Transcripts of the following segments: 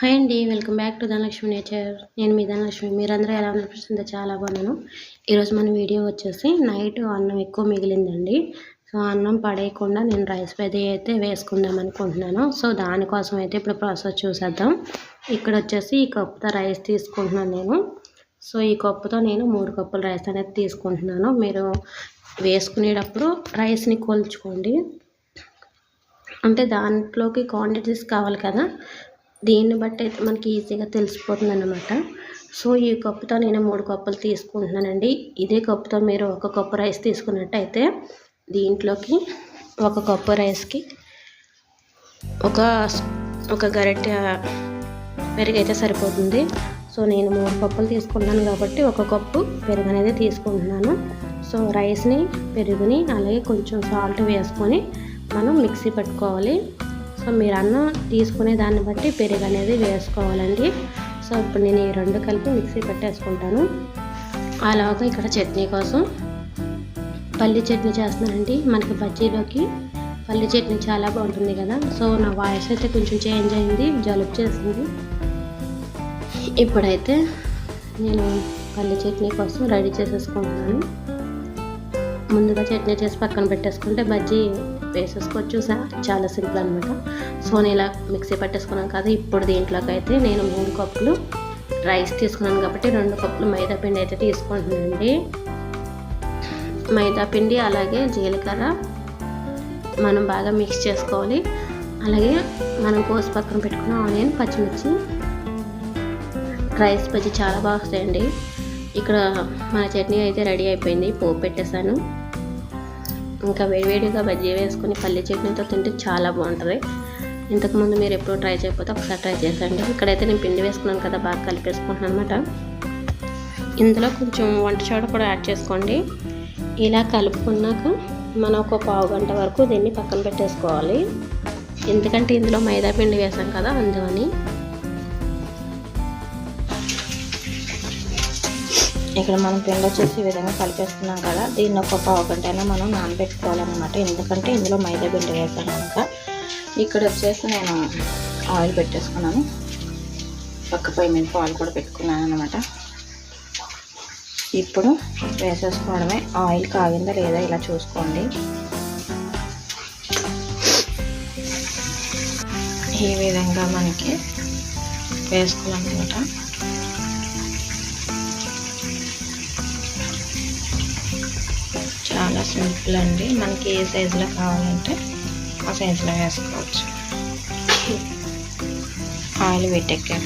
Hi అండి welcome back to Dhanalakshmi nature. నేను మీ ధనలక్ష్మి. మీరందరూ ఎలా అనిపిస్తుందో చాలా బాగున్నాను. ఈరోజు మన వీడియో వచ్చేసి నైట్ అన్నం ఎక్కువ మిగిలిందండి. సో అన్నం పడేయకుండా నేను రైస్ పెద్ద అయితే వేసుకుందాం అనుకుంటున్నాను. సో దానికోసం అయితే ఇప్పుడు ప్రాసెస్ చూసేద్దాం. ఇక్కడ వచ్చేసి ఈ కప్పుతో రైస్ తీసుకుంటున్నాను నేను. సో ఈ కప్పుతో నేను మూడు కప్పుల రైస్ అనేది తీసుకుంటున్నాను. మీరు వేసుకునేటప్పుడు రైస్ని కొలుచుకోండి. అంటే దాంట్లోకి క్వాంటిటీస్ కావాలి కదా. దీన్ని బట్టి అయితే మనకి ఈజీగా తెలిసిపోతుంది అనమాట సో ఈ కప్పుతో నేను మూడు కప్పులు తీసుకుంటున్నానండి. ఇదే కప్పుతో మీరు ఒక కప్పు రైస్ తీసుకున్నట్టయితే దీంట్లోకి ఒక కప్పు రైస్కి ఒక ఒక గరిటె పెరుగైతే సరిపోతుంది. సో నేను మూడు కప్పులు తీసుకుంటున్నాను కాబట్టి ఒక కప్పు పెరుగు అనేది తీసుకుంటున్నాను. సో రైస్ని పెరుగుని అలాగే కొంచెం సాల్ట్ వేసుకొని మనం మిక్సీ పెట్టుకోవాలి. సో మీరు అన్నం తీసుకునే దాన్ని బట్టి పెరుగు అనేది వేసుకోవాలండి. సో ఇప్పుడు నేను ఈ రెండు కలిపి మిక్సీ పెట్టేసుకుంటాను. అలాగా ఇక్కడ చట్నీ కోసం పల్లి చట్నీ చేస్తున్నానండి. మనకి బజ్జీలోకి పల్లి చట్నీ చాలా బాగుంటుంది కదా. సో నా వాయిస్ అయితే కొంచెం చేంజ్ అయింది జలుబు చేసింది. ఇప్పుడైతే నేను పల్లి చట్నీ కోసం రెడీ చేసేసుకుంటున్నాను. ముందుగా చట్నీ చేసి పక్కన పెట్టేసుకుంటే బజ్జీ వేసేసుకోవచ్చు చాలా సింపుల్ అనమాట సో నేను ఇలా మిక్సీ పట్టేసుకున్నాను కదా ఇప్పుడు దీంట్లోకి అయితే నేను మూడు కప్పులు రైస్ తీసుకున్నాను కాబట్టి రెండు కప్పులు మైదా పిండి అయితే తీసుకుంటున్నానండి. మైదా పిండి అలాగే జీలకర్ర మనం బాగా మిక్స్ చేసుకోవాలి. అలాగే మనం కోసి పక్కన పెట్టుకున్న ఆనియన్ పచ్చిమిర్చి రైస్ బజ్జీ చాలా బాగా వస్తాయండి. ఇక్కడ మన చట్నీ అయితే రెడీ అయిపోయింది. పోపు పెట్టేశాను. ఇంకా వేడివేడిగా బజ్జీ వేసుకొని పల్లి చట్నీతో తింటే చాలా బాగుంటుంది. ఇంతకుముందు మీరు ఎప్పుడు ట్రై చేయకపోతే ఒకసారి ట్రై చేసండి ఇక్కడైతే నేను పిండి వేసుకున్నాను కదా బాగా కలిపేసుకుంటున్నాను అనమాట ఇందులో కొంచెం వంట చోట కూడా యాడ్ చేసుకోండి. ఇలా కలుపుకున్నాక మనం ఒక పావు గంట వరకు దీన్ని పక్కన పెట్టేసుకోవాలి. ఎందుకంటే ఇందులో మైదా పిండి వేసాం కదా అందువని. ఇక్కడ మనం పిండి వచ్చేసి ఈ విధంగా కలిపేస్తున్నాం కదా దీన్ని ఒక పావు గంట అయినా మనం నానబెట్టుకోవాలన్నమాట. ఎందుకంటే ఇందులో మైదా పిండి వేసాను కనుక. ఇక్కడ వచ్చేసి నేను ఆయిల్ పెట్టేసుకున్నాను. పక్క పై మీద పాలు కూడా పెట్టుకున్నాను అనమాట ఇప్పుడు వేసేసుకోవడమే. ఆయిల్ కాగిందా లేదా ఇలా చూసుకోండి. ఈ విధంగా మనకి వేసుకోవాలన్నమాట. చాలా సింపుల్ అండి. మనకి ఏ సైజులో కావాలంటే ఆ సైజులో వేసుకోవచ్చు. ఆయిల్ పెట్టెక్కాక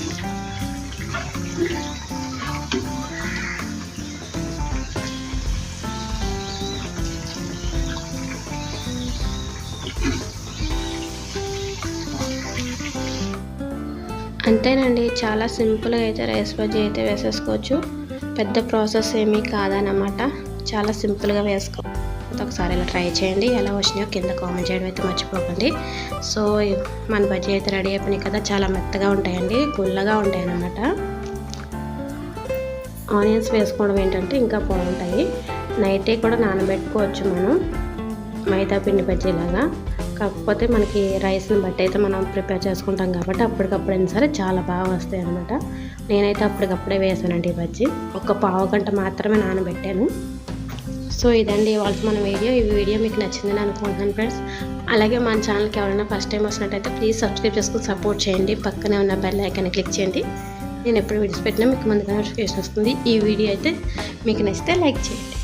అంతేనండి చాలా సింపుల్గా అయితే రైస్ బజ్జీ అయితే వేసేసుకోవచ్చు. పెద్ద ప్రాసెస్ ఏమీ కాదనమాట చాలా సింపుల్గా వేసుకో ఒకసారి ఇలా ట్రై చేయండి. ఎలా వచ్చినాయో కింద కామెంట్ చేయడం అయితే మర్చిపోకండి. సో మన బజ్జీ అయితే రెడీ అయిపోయినాయి కదా చాలా మెత్తగా ఉంటాయండి. గుల్లగా ఉంటాయి అన్నమాట ఆనియన్స్ వేసుకోవడం ఏంటంటే ఇంకా బాగుంటాయి. నైటే కూడా నానబెట్టుకోవచ్చు మనం మైదా పిండి బజ్జీలాగా కాకపోతే మనకి రైస్ని బట్టి అయితే మనం ప్రిపేర్ చేసుకుంటాం కాబట్టి అప్పటికప్పుడైనా సరే చాలా బాగా వస్తాయి అనమాట నేనైతే అప్పటికప్పుడే వేసానండి ఈ బజ్జీ. ఒక పావు గంట మాత్రమే నానబెట్టాను. సో ఇదండి ఇవాళ మన వీడియో. ఈ వీడియో మీకు నచ్చిందని అనుకుంటున్నాను ఫ్రెండ్స్ అలాగే మన ఛానల్కి ఎవరైనా ఫస్ట్ టైం వస్తున్నట్టయితే ప్లీజ్ సబ్స్క్రైబ్ చేసుకుని సపోర్ట్ చేయండి. పక్కనే ఉన్న బెల్ ఐకాన్ క్లిక్ చేయండి. నేను ఎప్పుడు వీడియోస్ పెట్టినా మీకు ముందుగా నోటిఫికేషన్ వస్తుంది. ఈ వీడియో అయితే మీకు నచ్చితే లైక్ చేయండి.